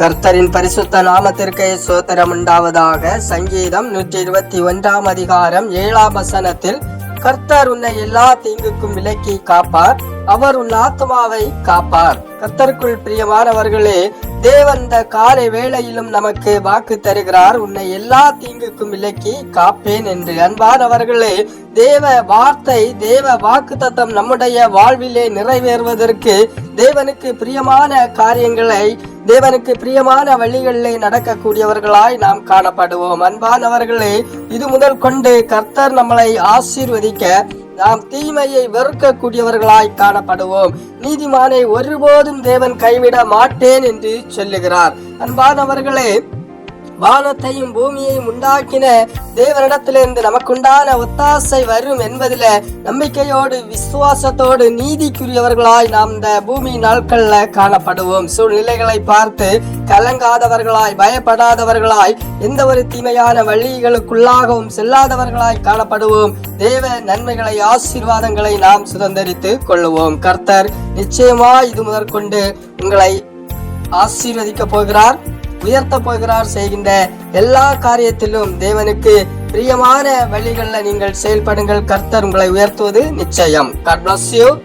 கர்த்தரின் பரிசுத்த நாமத்திற்கு சோத்திரம் உண்டாவதாக சங்கீதம் நூற்றி இருபத்தி ஒன்றாம் அதிகாரம் ஏழாம் வசனத்தில் கர்த்தர் உன்னை எல்லா தீங்குக்கும் விலக்கி காப்பார். அவர் உன் ஆத்மாவை காப்பார். கர்த்தருக்குள் பிரியமானவர்களே தேவன் இந்த காலை வேளையிலும் நமக்கு வாக்கு தருகிறார். உன்னை எல்லா தீங்குக்கும் விலக்கி காப்பேன் என்று. அன்பானவர்களே தேவ வார்த்தை தேவ வாக்கு தத்தம் நம்முடைய வாழ்விலே நிறைவேறுவதற்கு தேவனுக்கு பிரியமான காரியங்களை தேவனுக்கு பிரியமான வழிகளிலே நடக்கக்கூடியவர்களாய் நாம் காணப்படுவோம். அன்பானவர்களே இது முதல் கொண்டு கர்த்தர் நம்மளை ஆசீர்வதிக்க நாம் தீமையை வெறுக்கக்கூடியவர்களாய் காணப்படுவோம். நீதிமானை ஒருபோதும் தேவன் கைவிட மாட்டேன் என்று சொல்லுகிறார். அன்பானவர்களே வானத்தையும் பூமியையும் உண்டாக்கின தேவனிடத்திலிருந்து நமக்குண்டான ஒத்தாசை வரும் என்பதில் நம்பிக்கையோடு விசுவாசத்தோடு நீதிக்குரியவர்களாய் நாம் இந்த பூமி நாட்கள்ல காணப்படுவோம். சூழ்நிலைகளை பார்த்து கலங்காதவர்களாய் பயப்படாதவர்களாய் எந்த ஒரு தீமையான வழிகளுக்குள்ளாகவும் செல்லாதவர்களாய் காணப்படுவோம். தேவ நன்மைகளை ஆசீர்வாதங்களை நாம் சுதந்திரித்து கொள்ளுவோம். கர்த்தர் நிச்சயமா இது முதற்கொண்டு உங்களை ஆசீர்வதிக்க போகிறார். உயர்த்த போகிறார் செய்கின்ற எல்லா காரியத்திலும் தேவனுக்கு பிரியமான வழிகளில் நீங்கள் செயல்படுங்கள். கர்த்தர் உங்களை உயர்த்துவது நிச்சயம். God bless you